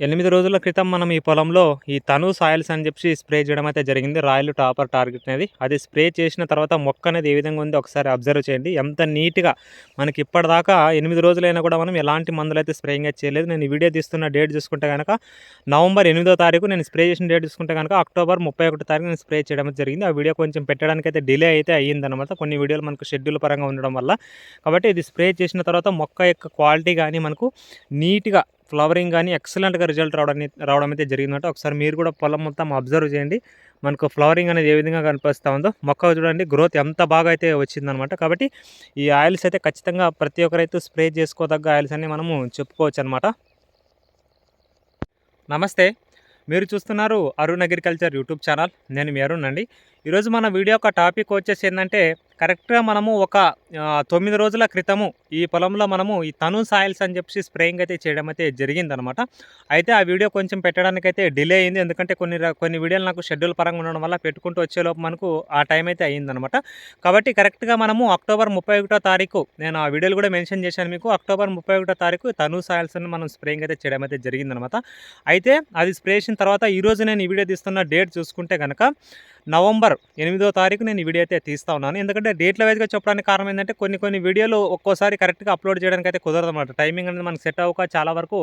ఎనిమిది రోజుల క్రితం మనం ఈ పొలంలో ఈ తను సాయిల్స్ అని చెప్పి స్ప్రే చేయడం అయితే జరిగింది. రాయల్ టాపర్ టార్గెట్ అనేది. అది స్ప్రే చేసిన తర్వాత మొక్క అనేది ఏ విధంగా ఉంది ఒకసారి అబ్జర్వ్ చేయండి. ఎంత నీట్గా మనకి ఇప్పటిదాకా ఎనిమిది రోజులైనా కూడా మనం ఎలాంటి మందులు అయితే స్ప్రేయింగ్ చేయలేదు. నేను ఈ వీడియో తీస్తున్న డేట్ చూసుకుంటే కనుక నవంబర్ ఎనిమిదో తారీఖు నేను స్ప్రే చేసిన డేట్ చూసుకుంటే కనుక అక్టోబర్ ముప్పై ఒకటి తారీఖు నేను స్ప్రే చేయడం జరిగింది. ఆ వీడియో కొంచెం పెట్టడానికి అయితే డిలే అయితే అయ్యిందనమాట కొన్ని వీడియోలు మనకు షెడ్యూల్ పరంగా ఉండడం వల్ల. కాబట్టి ఇది స్ప్రే చేసిన తర్వాత మొక్క యొక్క క్వాలిటీ కానీ మనకు నీట్గా ఫ్లవరింగ్ కానీ ఎక్సలెంట్గా రిజల్ట్ రావడం రావడం అయితే జరిగిందంటే. ఒకసారి మీరు కూడా పొలం మొత్తం అబ్జర్వ్ చేయండి. మనకు ఫ్లవరింగ్ అనేది ఏ విధంగా కనిపిస్తూ ఉందో. మొక్క చూడండి గ్రోత్ ఎంత బాగా అయితే వచ్చిందనమాట కాబట్టి ఈ ఆయిల్స్ అయితే ఖచ్చితంగా ప్రతి ఒక్కరైతే స్ప్రే చేసుకోదగ్గ ఆయిల్స్ అని మనము చెప్పుకోవచ్చు అనమాట నమస్తే. మీరు చూస్తున్నారు అరుణ్ అగ్రికల్చర్ యూట్యూబ్ ఛానల్. నేను మీ అరుణ్ అండి. ఈరోజు మన వీడియో యొక్క టాపిక్ వచ్చేసి ఏంటంటే కరెక్ట్గా మనము ఒక తొమ్మిది రోజుల క్రితము ఈ పొలంలో మనము ఈ తను సాయిల్స్ అని చెప్పి స్ప్రేయింగ్ అయితే చేయడం అయితే జరిగిందనమాట. అయితే ఆ వీడియో కొంచెం పెట్టడానికి అయితే డిలే అయింది. ఎందుకంటే కొన్ని కొన్ని వీడియోలు నాకు షెడ్యూల్ పరంగా ఉండడం వల్ల పెట్టుకుంటూ వచ్చేలోపు మనకు ఆ టైం అయితే అయ్యిందనమాట. కాబట్టి కరెక్ట్గా మనము అక్టోబర్ ముప్పై ఒకటో తారీఖు నేను ఆ వీడియోలు కూడా మెన్షన్ చేశాను మీకు. అక్టోబర్ ముప్పై ఒకటో తారీఖు తను సాయిల్స్ అని మనం స్ప్రేయింగ్ అయితే చేయడం అయితే జరిగిందనమాట. అయితే అది స్ప్రే చేసిన తర్వాత ఈరోజు నేను ఈ వీడియో తీస్తున్న డేట్ చూసుకుంటే కనుక నవంబర్ ఎనిమిదో తారీఖు నేను ఈ వీడియో అయితే తీస్తా ఉన్నాను. ఎందుకంటే డేట్ల వైజ్గా చెప్పడానికి కారణం ఏంటంటే కొన్ని కొన్ని వీడియోలు ఒక్కోసారి కరెక్ట్గా అప్లోడ్ చేయడానికి అయితే కుదరదు అనమాట టైమింగ్ అనేది మనకు సెట్ అవ్వక చాలా వరకు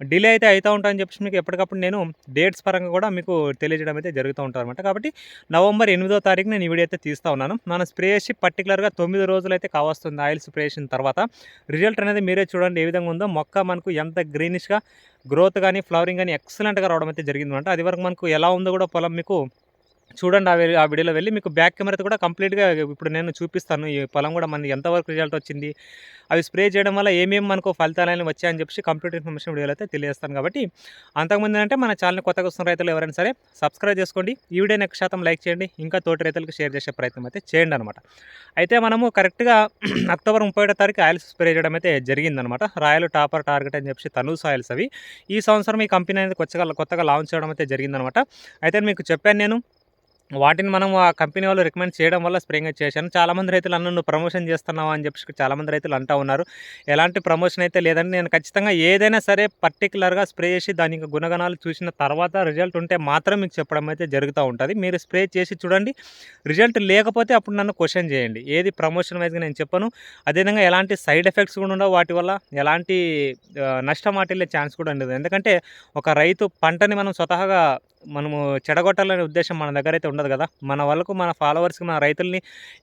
డిలే అయితే అవుతూ ఉంటాయని చెప్పేసి మీకు ఎప్పటికప్పుడు నేను డేట్స్ పరంగా కూడా మీకు తెలియజేయడం అయితే జరుగుతూ ఉంటుంది అనమాట కాబట్టి నవంబర్ ఎనిమిదో తారీఖు నేను ఈ వీడియో అయితే తీస్తూ ఉన్నాను. మనం స్ప్రే చేసి పర్టికులర్గా తొమ్మిది రోజులు అయితే కావస్తుంది ఆయిల్ స్ప్రే చేసిన తర్వాత. రిజల్ట్ అనేది మీరే చూడండి ఏ విధంగా ఉందో. మొక్క మనకు ఎంత గ్రీనిష్గా గ్రోత్ కానీ ఫ్లవరింగ్ కానీ ఎక్సలెంట్గా రావడం అయితే జరిగిందన్నమాట. అది వరకు మనకు ఎలా ఉందో కూడా పొలం మీకు చూడండి ఆ ఆ వీడియోలో వెళ్ళి మీకు బ్యాక్ కెమెరాతో కూడా కంప్లీట్గా ఇప్పుడు నేను చూపిస్తాను. ఈ పొలం కూడా మనకి ఎంతవరకు రిజల్ట్ వచ్చింది అవి స్ప్రే చేయడం వల్ల ఏమేమి మనకు ఫలితాలని వచ్చాయని చెప్పి కంప్లీట్ ఇన్ఫర్మేషన్ వీడియోలో అయితే తెలియజేస్తాను. కాబట్టి అంతకుముందు అంటే మన ఛానల్ కొత్తగా వస్తున్న రైతులు ఎవరైనా సరే సబ్స్క్రైబ్ చేసుకోండి. ఈ వీడియోని ఎక్కువ శాతం లైక్ చేయండి. ఇంకా తోటి రైతులకు షేర్ చేసే ప్రయత్నం అయితే చేయండి అనమాట అయితే మనము కరెక్ట్గా అక్టోబర్ ముప్పై ఒకటో తారీఖు ఆయిల్స్ స్ప్రే చేయడం అయితే జరిగిందనమాట రాయల్ టాపర్ టార్గెట్ అని చెప్పి తనూస్ ఆయిల్స్ అవి. ఈ సంవత్సరం ఈ కంపెనీ అనేది కొత్తగా కొత్తగా లాంచ్ చేయడం అయితే జరిగిందనమాట అయితే మీకు చెప్పాను నేను వాటిని మనం ఆ కంపెనీ వాళ్ళు రికమెండ్ చేయడం వల్ల స్ప్రేయింగ్ చేశాను చాలామంది రైతులు అన్న నువ్వు ప్రమోషన్ చేస్తున్నావు అని చెప్పి చాలామంది రైతులు అంటూ ఉన్నారు. ఎలాంటి ప్రమోషన్ అయితే లేదని నేను ఖచ్చితంగా ఏదైనా సరే పర్టికులర్గా స్ప్రే చేసి దాని గుణగణాలు చూసిన తర్వాత రిజల్ట్ ఉంటే మాత్రం మీకు చెప్పడం అయితే జరుగుతూ ఉంటుంది. మీరు స్ప్రే చేసి చూడండి. రిజల్ట్ లేకపోతే అప్పుడు నన్ను క్వశ్చన్ చేయండి. ఏది ప్రమోషన్ వైజ్గా నేను చెప్పను. అదేవిధంగా ఎలాంటి సైడ్ ఎఫెక్ట్స్ కూడా ఉండవు. వాటి వల్ల ఎలాంటి నష్టం వాటిల్లే ఛాన్స్ కూడా ఉండదు. ఎందుకంటే ఒక రైతు పంటని మనం స్వతహాగా మనము చెడగొట్టాలనే ఉద్దేశం మన దగ్గర అయితే ఉండదు కదా. మన వాళ్ళకు మన ఫాలోవర్స్కి మన రైతుల్ని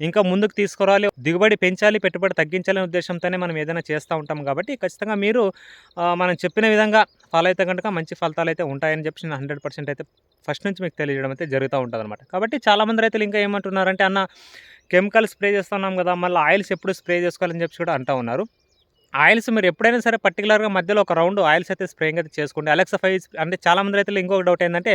ఇంకా ముందుకు తీసుకురావాలి దిగుబడి పెంచాలి పెట్టుబడి తగ్గించాలనే ఉద్దేశంతోనే మనం ఏదైనా చేస్తూ ఉంటాం కాబట్టి ఖచ్చితంగా మీరు మనం చెప్పిన విధంగా ఫాలో అయితే కనుక మంచి ఫలితాలు అయితే ఉంటాయని చెప్పి నేను హండ్రెడ్ పర్సెంట్ అయితే ఫస్ట్ నుంచి మీకు తెలియజేయడం అయితే జరుగుతూ ఉంటుంది అనమాట కాబట్టి చాలామంది రైతులు ఇంకా ఏమంటున్నారంటే అన్న కెమికల్ స్ప్రే చేస్తున్నాం కదా మళ్ళీ ఆయిల్స్ ఎప్పుడు స్ప్రే చేసుకోవాలని చెప్పి కూడా అంటూ ఉన్నారు. ఆయిల్స్ మీరు ఎప్పుడైనా సరే పర్టికులర్గా మధ్యలో ఒక రౌండ్ ఆయిల్స్ అయితే స్ప్రేయింగ్ అయితే చేసుకోండి. అలెక్సా ఫైవ్ అంటే చాలామంది రైతులు ఇంకొక డౌట్ ఏంటంటే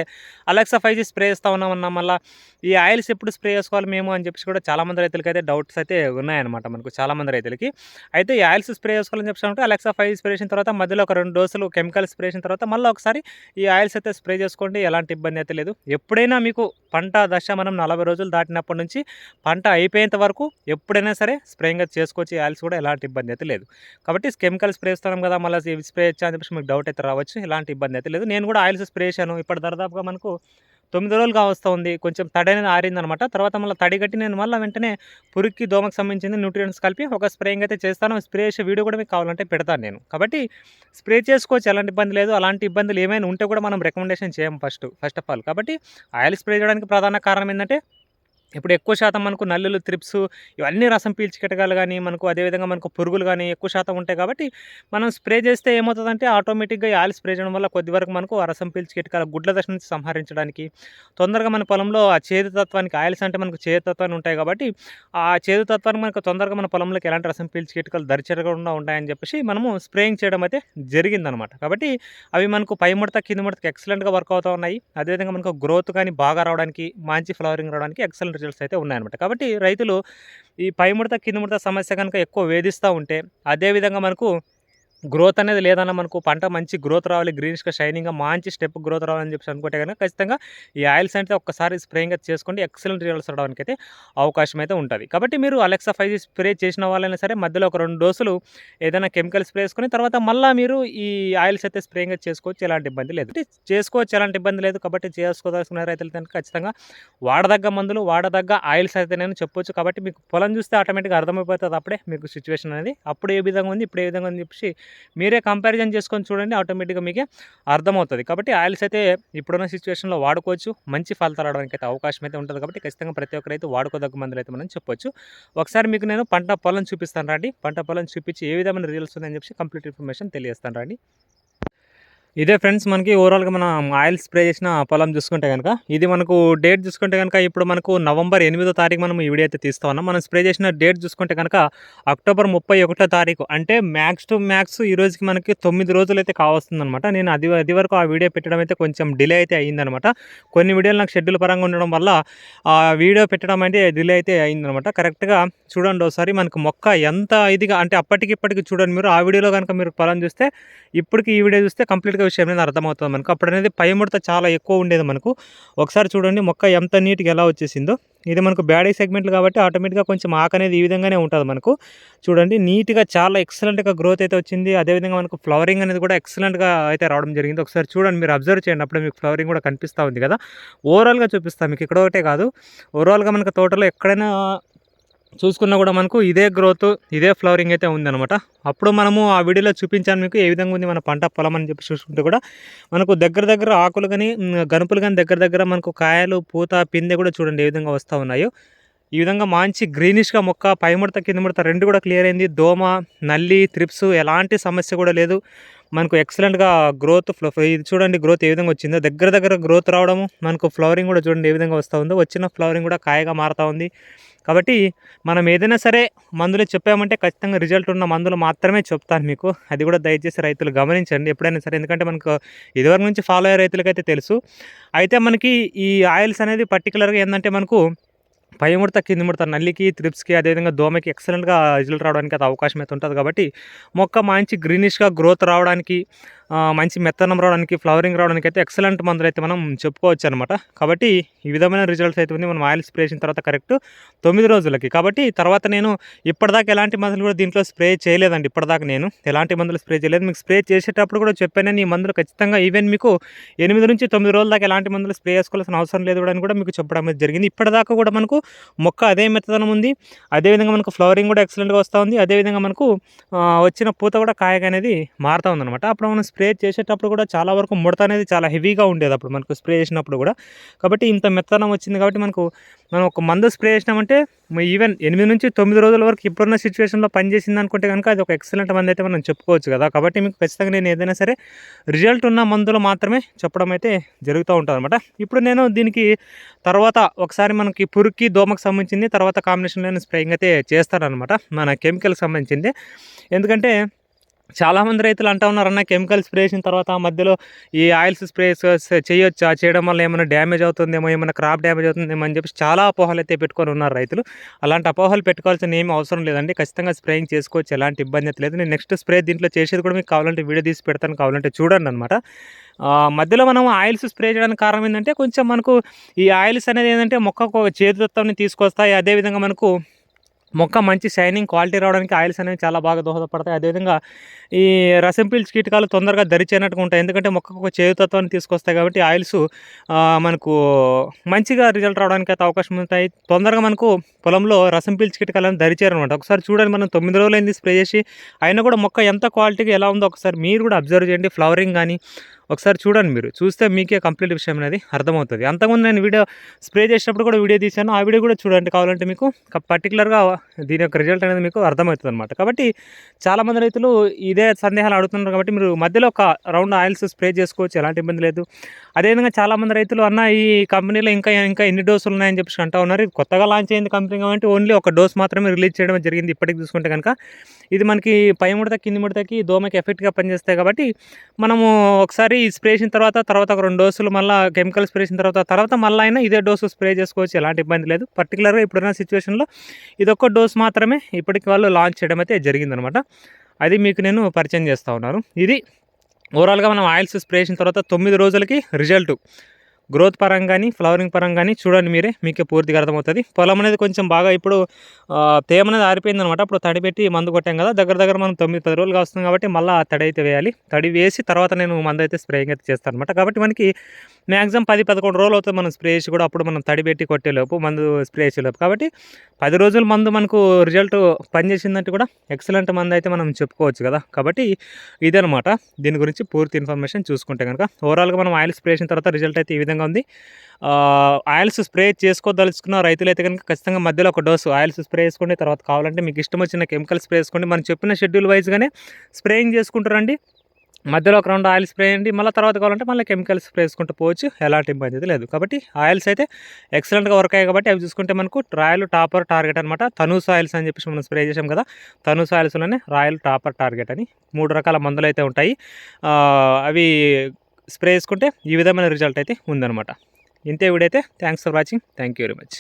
అలెక్సా ఫైవ్ స్ప్రే చేస్తూ ఉన్నామన్నా మళ్ళీ ఈ ఆయిల్స్ ఎప్పుడు స్ప్రే చేసుకోవాలి మేము అని చెప్పి కూడా చాలామంది రైతులకి అయితే డౌట్స్ అయితే ఉన్నాయన్నమాట మనకు చాలామంది రైతులకి. అయితే ఈ ఆయిల్స్ స్ప్రే చేసుకోవాలని చెప్పి అలెక్సా ఫైవ్ స్ప్రే చేసిన తర్వాత మధ్యలో ఒక రెండు డోసులు కెమికల్ స్ప్రే చేసిన తర్వాత మళ్ళీ ఒకసారి ఈ ఆయిల్స్ అయితే స్ప్రే చేసుకోండి. ఎలాంటి ఇబ్బంది అయితే లేదు. ఎప్పుడైనా మీకు పంట దశ మనం నలభై రోజులు దాటినప్పటి నుంచి పంట అయిపోయేంత వరకు ఎప్పుడైనా సరే స్ప్రేయింగ్ చేసుకోవచ్చు. ఈ ఆయిల్స్ కూడా ఎలాంటి ఇబ్బంది అయితే లేదు. కాబట్టి కెమికల్ స్ప్రే ఇస్తాం కదా మళ్ళీ స్ప్రే ఇచ్చా అని చెప్పి మీకు డౌట్ అయితే రావచ్చు. ఎలాంటి ఇబ్బంది అయితే లేదు. నేను కూడా ఆయిల్స్ స్ప్రే చేశాను. ఇప్పుడు దాదాపుగా మనకు తొమ్మిది రోజులుగా ఉంది. కొంచెం తడి అనేది ఆరిందనమాట తర్వాత మళ్ళీ తడి కట్టి నేను మళ్ళీ వెంటనే పురుక్కి దోమకు సంబంధించింది న్యూట్రియన్స్ కలిపి ఒక స్ప్రేయింగ్ అయితే చేస్తాను. స్ప్రే చేసే వీడియో కూడా మీకు కావాలంటే పెడతాను నేను. కాబట్టి స్ప్రే చేసుకోవచ్చు. ఎలాంటి ఇబ్బంది లేదు. అలాంటి ఇబ్బందులు ఏమైనా ఉంటే కూడా మనం రికమెండేషన్ చేయం ఫస్ట్ ఫస్ట్ ఆఫ్ ఆల్ కాబట్టి ఆయిల్ స్ప్రే చేయడానికి ప్రధాన కారణం ఏంటంటే ఇప్పుడు ఎక్కువ శాతం మనకు నల్లులు త్రిప్స్ ఇవన్నీ రసం పీల్చి కానీ మనకు అదేవిధంగా మనకు పురుగులు కానీ ఎక్కువ శాతం ఉంటాయి కాబట్టి మనం స్ప్రే చేస్తే ఏమవుతుందంటే ఆటోమేటిక్గా ఆయిల్ స్ప్రే చేయడం వల్ల కొద్ది వరకు మనకు ఆ రసం పీల్చి గుడ్ల దశ నుంచి సంహరించడానికి తొందరగా మన పొలంలో ఆ చేదుతత్వానికి ఆయిల్స్ అంటే మనకు చేదుతత్వాన్ని ఉంటాయి కాబట్టి ఆ చేదు తత్వానికి మనకు తొందరగా మన పొలంలోకి ఎలాంటి రసం పీల్చి కిటకాలు ఉంటాయని చెప్పేసి మనము స్ప్రేయింగ్ చేయడం అయితే జరిగిందనమాట. కాబట్టి అవి మనకు పై ముడత కింద ముడతకి ఎక్సలెంట్గా వర్క్ అవుతూ ఉన్నాయి. అదేవిధంగా మనకు గ్రోత్ కానీ బాగా రావడానికి మంచి ఫ్లవరింగ్ రావడానికి ఎక్సలెంట్ రిజల్ట్స్ అయితే ఉన్నాయన్నమాట. కాబట్టి రైతులు ఈ పై ముడత కింద ముడత సమస్య కనుక ఎక్కువ వేధిస్తూ ఉంటే అదేవిధంగా మనకు గ్రోత్ అనేది లేదన్న మనకు పంట మంచి గ్రోత్ రావాలి గ్రీనిష్గా షైనింగ్గా మంచి స్టెప్ గ్రోత్ రావాలని చెప్పి అనుకుంటే కనుక ఖచ్చితంగా ఈ ఆయిల్స్ అయితే ఒక్కసారి స్ప్రేయింగ్ చేసుకోండి ఎక్సలెంట్ రిజల్ట్స్ రావడానికి అయితే అవకాశం అయితే ఉంటుంది. కాబట్టి మీరు అలెక్సా ఫైవ్ స్ప్రే చేసిన వాళ్ళైనా సరే మధ్యలో ఒక రెండు డోసులు ఏదైనా కెమికల్ స్ప్రే చేసుకొని తర్వాత మళ్ళీ మీరు ఈ ఆయిల్స్ అయితే స్ప్రేయింగ్ చేసుకోవచ్చు ఎలాంటి ఇబ్బంది లేదు. చేసుకోవచ్చు ఎలాంటి ఇబ్బంది లేదు కాబట్టి చేసుకోదలుచుకున్న రైతులు కనుక ఖచ్చితంగా వాడదగ్గ మందులు వాడదగ్గ ఆయిల్స్ అయితే నేను చెప్పొచ్చు. కాబట్టి మీకు పొలం చూస్తే ఆటోమేటిక్గా అర్థమైపోతుంది అప్పుడే మీకు సిచ్యువేషన్ అనేది. అప్పుడు ఏ విధంగా ఉంది ఇప్పుడు ఏ విధంగా ఉంది చెప్పి మీరే కంపారిజన్ చేసుకొని చూడండి ఆటోమేటిక్గా మీకు అర్థమవుతుంది. కాబట్టి ఆయిల్స్ అయితే ఇప్పుడున్న సిచ్యువేషన్లో వాడుకోవచ్చు. మంచి ఫలితాలు రావడానికి అయితే అవకాశం అయితే ఉంటుంది. కాబట్టి ఖచ్చితంగా ప్రతి ఒక్కరు అయితే వాడుకోదగ్గ మందులు అయితే మనం చెప్పొచ్చు. ఒకసారి మీకు నేను పంట పొలం చూపిస్తాను రండి. పంట పొలం చూపించి ఏ విధమైన రిజల్ట్స్ ఉందని చెప్పి కంప్లీట్ ఇన్ఫర్మేషన్ తెలియజేస్తాను రండి. ఇదే ఫ్రెండ్స్ మనకి ఓవరాల్గా మనం ఆయిల్ స్ప్రే చేసిన పొలం చూసుకుంటే కనుక. ఇది మనకు డేట్ చూసుకుంటే కనుక ఇప్పుడు మనకు నవంబర్ ఎనిమిదో తారీఖు మనం ఈ వీడియో అయితే తీస్తా ఉన్నాం. మనం స్ప్రే చేసిన డేట్ చూసుకుంటే కనుక అక్టోబర్ ముప్పై ఒకటో తారీఖు. అంటే మ్యాక్స్ టు మ్యాక్స్ ఈ రోజుకి మనకి తొమ్మిది రోజులు అయితే కావస్తుందన్నమాట. నేను అది అది వరకు ఆ వీడియో పెట్టడం అయితే కొంచెం డిలే అయితే అయ్యిందనమాట కొన్ని వీడియోలు నాకు షెడ్యూల్ పరంగా ఉండడం వల్ల ఆ వీడియో పెట్టడం అంటే డిలే అయితే అయిందనమాట కరెక్ట్గా చూడండి ఒకసారి మనకు మొక్క ఎంత ఇదిగా అంటే అప్పటికి ఇప్పటికి చూడండి మీరు. ఆ వీడియోలో కనుక మీరు పొలం చూస్తే ఇప్పటికి ఈ వీడియో చూస్తే కంప్లీట్గా విషయం అనేది అర్థమవుతుంది మనకు. అప్పుడు అనేది పై ముడత చాలా ఎక్కువ ఉండేది మనకు. ఒకసారి చూడండి మొక్క ఎంత నీట్గా ఎలా వచ్చేసిందో. ఇది మనకు బ్యాడీ సెగ్మెంట్లు కాబట్టి ఆటోమేటిక్గా కొంచెం ఆకు అనేది ఈ విధంగానే ఉంటుంది మనకు. చూడండి నీట్గా చాలా ఎక్సలెంట్గా గ్రోత్ అయితే వచ్చింది. అదేవిధంగా మనకు ఫ్లవరింగ్ అనేది కూడా ఎక్సలెంట్గా అయితే రావడం జరిగింది. ఒకసారి చూడండి మీరు అబ్జర్వ్ చేయండి. అప్పుడే మీకు ఫ్లవరింగ్ కూడా కనిపిస్తూ ఉంది కదా. ఓవరాల్గా చూపిస్తాను మీకు ఇక్కడ ఒకటే కాదు. ఓవరాల్గా మనకు తోటలో ఎక్కడైనా చూసుకున్నా కూడా మనకు ఇదే గ్రోత్ ఇదే ఫ్లవరింగ్ అయితే ఉందన్నమాట. అప్పుడు మనము ఆ వీడియోలో చూపించాను మీకు ఏ విధంగా ఉంది మన పంట పొలం అని చెప్పి చూసుకుంటే కూడా మనకు దగ్గర దగ్గర ఆకులు కానీ గనుపులు కానీ దగ్గర దగ్గర మనకు కాయలు పూత పిందె కూడా చూడండి ఏ విధంగా వస్తూ ఉన్నాయో. ఈ విధంగా మంచి గ్రీనిష్గా మొక్క పై ముడత కింద ముడత రెండు కూడా క్లియర్ అయింది. దోమ నల్లి త్రిప్స్ ఎలాంటి సమస్య కూడా లేదు. మనకు ఎక్సలెంట్గా గ్రోత్ ఇది చూడండి గ్రోత్ ఏ విధంగా వచ్చిందో. దగ్గర దగ్గర గ్రోత్ రావడము మనకు ఫ్లవరింగ్ కూడా చూడండి ఏ విధంగా వస్తూ ఉందో. వచ్చిన ఫ్లవరింగ్ కూడా కాయగా మారుతూ ఉంది. కాబట్టి మనం ఏదైనా సరే మందులు చెప్పామంటే ఖచ్చితంగా రిజల్ట్ ఉన్న మందులు మాత్రమే చెప్తాను మీకు. అది కూడా దయచేసి రైతులు గమనించండి ఎప్పుడైనా సరే. ఎందుకంటే మనకు ఇదివరకు నుంచి ఫాలో అయ్యే రైతులకైతే తెలుసు. అయితే మనకి ఈ ఆయిల్స్ అనేది పర్టికులర్గా ఏంటంటే మనకు పై ముడత కింది ముడత నల్లికి త్రిప్స్కి అదేవిధంగా దోమకి ఎక్సలెంట్గా రిజల్ట్ రావడానికి అది అవకాశం అయితే ఉంటుంది కాబట్టి మొక్క మంచి గ్రీనిష్గా గ్రోత్ రావడానికి మంచి మెత్తనం రావడానికి ఫ్లవరింగ్ రావడానికి అయితే ఎక్సలెంట్ మందులు అయితే మనం చెప్పుకోవచ్చు అనమాట కాబట్టి ఈ విధమైన రిజల్ట్స్ అయితే ఉంది. మనం ఆయిల్ స్ప్రే చేసిన తర్వాత కరెక్ట్ తొమ్మిది రోజులకి. కాబట్టి తర్వాత నేను ఇప్పటిదాకా ఎలాంటి మందులు కూడా దీంట్లో స్ప్రే చేయలేదండి. ఇప్పటిదాకా నేను ఎలాంటి మందులు స్ప్రే చేయలేదు. మీకు స్ప్రే చేసేటప్పుడు కూడా చెప్పాను. ఈ మందులు ఖచ్చితంగా ఈవెన్ మీకు ఎనిమిది నుంచి తొమ్మిది రోజుల దాకా ఎలాంటి మందులు స్ప్రే చేసుకోవాల్సిన అవసరం లేదు అని కూడా మీకు చెప్పడం అయితే జరిగింది. ఇప్పటిదాకా కూడా మనకు మొక్క అదే మెత్తదనం ఉంది. అదేవిధంగా మనకు ఫ్లవరింగ్ కూడా ఎక్సలెంట్గా వస్తూ ఉంది. అదేవిధంగా మనకు వచ్చిన పూత కూడా కాయగా అనేది మారుతూ ఉందన్నమాట. అప్పుడు మనం స్ప్రే చేసేటప్పుడు కూడా చాలా వరకు ముడత అనేది చాలా హెవీగా ఉండేది అప్పుడు మనకు స్ప్రే చేసినప్పుడు కూడా. కాబట్టి ఇంత మెత్తనం వచ్చింది కాబట్టి మనకు మనం ఒక మందు స్ప్రే చేసినామంటే ఈవెన్ ఎనిమిది నుంచి తొమ్మిది రోజుల వరకు ఇప్పుడున్న సిచ్యువేషన్లో పనిచేసింది అనుకుంటే కనుక అది ఒక ఎక్సలెంట్ మంది అయితే మనం చెప్పుకోవచ్చు కదా. కాబట్టి మీకు ఖచ్చితంగా నేను ఏదైనా సరే రిజల్ట్ ఉన్న మందులు మాత్రమే చెప్పడం అయితే జరుగుతూ ఉంటుంది అనమాట ఇప్పుడు నేను దీనికి తర్వాత ఒకసారి మనకి పురుక్కి దోమకు సంబంధించింది తర్వాత కాంబినేషన్లో స్ప్రేయింగ్ అయితే చేస్తారనమాట మన కెమికల్కి సంబంధించింది. ఎందుకంటే చాలామంది రైతులు అంటూ ఉన్నారు అన్న కెమికల్ స్ప్రే చేసిన తర్వాత మధ్యలో ఈ ఆయిల్స్ స్ప్రే చేయొచ్చా? చేయడం వల్ల ఏమైనా డ్యామేజ్ అవుతుందేమో ఏమైనా క్రాప్ డ్యామేజ్ అవుతుందేమో అని చెప్పి చాలా అపోహలు అయితే పెట్టుకొని ఉన్నారు రైతులు. అలాంటి అపోహలు పెట్టుకోవాల్సిన ఏమి అవసరం లేదండి. ఖచ్చితంగా స్ప్రేయింగ్ చేసుకోవచ్చు ఎలాంటి ఇబ్బంది అయితే లేదు. నేను నెక్స్ట్ స్ప్రే దీంట్లో చేసేది కూడా మీకు కావాలంటే వీడియో తీసి పెడతాను కావాలంటే చూడండి అనమాట మధ్యలో మనం ఆయిల్స్ స్ప్రే చేయడానికి కారణం ఏంటంటే కొంచెం మనకు ఈ ఆయిల్స్ అనేది ఏంటంటే మొక్కకు చేతితత్వాన్ని తీసుకొస్తాయి. అదేవిధంగా మనకు మొక్క మంచి షైనింగ్ క్వాలిటీ రావడానికి ఆయిల్స్ అనేవి చాలా బాగా దోహదపడతాయి. అదేవిధంగా ఈ రసం పీల్చి కీటకాలు తొందరగా దరిచేనట్టుగా ఉంటాయి. ఎందుకంటే మొక్కకు ఒక చేయుతత్వాన్ని తీసుకొస్తాయి కాబట్టి ఆయిల్స్ మనకు మంచిగా రిజల్ట్ రావడానికి అయితే అవకాశం ఉంటాయి. తొందరగా మనకు పొలంలో రసం పీల్చి కీటకాలను దరిచేరనమాట. ఒకసారి చూడండి మనం తొమ్మిది రోజులు అయింది స్ప్రే చేసి అయినా కూడా మొక్క ఎంత క్వాలిటీగా ఎలా ఉందో ఒకసారి మీరు కూడా అబ్జర్వ్ చేయండి. ఫ్లవరింగ్ కానీ ఒకసారి చూడండి మీరు. చూస్తే మీకే కంప్లీట్ విషయం అనేది అర్థమవుతుంది. అంతకుముందు నేను వీడియో స్ప్రే చేసినప్పుడు కూడా వీడియో తీశాను. ఆ వీడియో కూడా చూడండి కావాలంటే మీకు. పర్టికులర్గా దీని యొక్క రిజల్ట్ అనేది మీకు అర్థమవుతుంది అనమాట కాబట్టి చాలామంది రైతులు ఇదే సందేహాలు అడుగుతున్నారు కాబట్టి మీరు మధ్యలో ఒక రౌండ్ ఆయిల్స్ స్ప్రే చేసుకోవచ్చు. ఎలాంటి ఇబ్బంది లేదు. అదేవిధంగా చాలామంది రైతులు అన్న ఈ కంపెనీలో ఇంకా ఇంకా ఎన్ని డోసులు ఉన్నాయని చెప్పి అంటా ఉన్నారు. ఇది కొత్తగా లాంచ్ అయింది కంపెనీ కాబట్టి ఓన్లీ ఒక డోస్ మాత్రమే రిలీజ్ చేయడం జరిగింది ఇప్పటికి చూసుకుంటే కనుక. ఇది మనకి పై ముడత కింది ముడతకి దోమకి ఎఫెక్ట్గా పనిచేస్తాయి కాబట్టి మనము ఒకసారి స్ప్రే చేసిన తర్వాత తర్వాత ఒక రెండు డోసులు మళ్ళీ కెమికల్ స్ప్రే చేసిన తర్వాత తర్వాత మళ్ళీ అయినా ఇదే డోసు స్ప్రే చేసుకోవచ్చు. ఎలాంటి ఇబ్బంది లేదు. పర్టికులర్గా ఇప్పుడున్న సిచ్యువేషన్లో ఇదొక్క డోస్ మాత్రమే ఇప్పటికి వాళ్ళు లాంచ్ చేయడం అయితే జరిగిందనమాట. అది మీకు నేను పరిచయం చేస్తూ ఉన్నాను. ఇది ఓవరాల్గా మనం ఆయిల్స్ స్ప్రే చేసిన తర్వాత తొమ్మిది రోజులకి రిజల్ట్ గ్రోత్ పరంగా కానీ ఫ్లవరింగ్ పరంగా కానీ చూడండి మీరే మీకే పూర్తిగా అర్థమవుతుంది. పొలం అనేది కొంచెం బాగా ఇప్పుడు తేమ అనేది ఆరిపోయింది అనమాట అప్పుడు తడి పెట్టి మందు కొట్టాం కదా దగ్గర దగ్గర మనం తొమ్మిది పది రోజులుగా వస్తుంది కాబట్టి మళ్ళీ ఆ తడి అయితే వేయాలి. తడి వేసి తర్వాత నేను మందు అయితే స్ప్రేయింగ్ అయితే చేస్తాను అనమాట కాబట్టి మనకి మ్యాక్సిమం పది పదకొండు రోజులు అవుతుంది మనం స్ప్రే చేసి కూడా అప్పుడు మనం తడి పెట్టి కొట్టేలోపు మందు స్ప్రే చేసేలోపు. కాబట్టి పది రోజుల మందు మనకు రిజల్ట్ పనిచేసిందంటే కూడా ఎక్సలెంట్ మందు అయితే మనం చెప్పుకోవచ్చు కదా. కాబట్టి ఇదనమాట. దీని గురించి పూర్తి ఇన్ఫర్మేషన్ చూసుకుంటే కనుక ఓవరాల్గా మనం ఆయిల్ స్ప్రే చేసిన తర్వాత రిజల్ట్ అయితే ఈ విధంగా ఉంది. ఆయిల్స్ స్ప్రే చేసుకోదలుచుకున్న రైతులు అయితే కనుక ఖచ్చితంగా మధ్యలో ఒక డోసు ఆయిల్స్ స్ప్రే చేసుకోండి తర్వాత కావాలంటే మీకు ఇష్టం వచ్చిన కెమికల్ స్ప్రే చేసుకోండి మనం చెప్పిన షెడ్యూల్ వైజ్గానే స్ప్రేయింగ్ చేసుకుంటారండి. మధ్యలో ఒక రెండు ఆయిల్ స్ప్రే చేయండి మళ్ళీ తర్వాత కావాలంటే మళ్ళీ కెమికల్ స్ప్రే చేసుకుంటూ పోవచ్చు. ఎలాంటి ఇబ్బంది అయితే లేదు. కాబట్టి ఆయిల్స్ అయితే ఎక్సలెంట్గా వర్క్ అయ్యాయి కాబట్టి అవి చూసుకుంటే మనకు రాయల్ టాపర్ టార్గెట్ అనమాట తనూస్ ఆయిల్స్ అని చెప్పేసి మనం స్ప్రే చేసాం కదా తనూస్ ఆయిల్స్లోనే రాయల్ టాపర్ టార్గెట్ అని మూడు రకాల మందులు అయితే ఉంటాయి అవి స్ప్రే చేసుకుంటే ఈ విధమైన రిజల్ట్ అయితే ఉందన్నమాట. ఇంతే వీడైతే thanks for watching thank you very much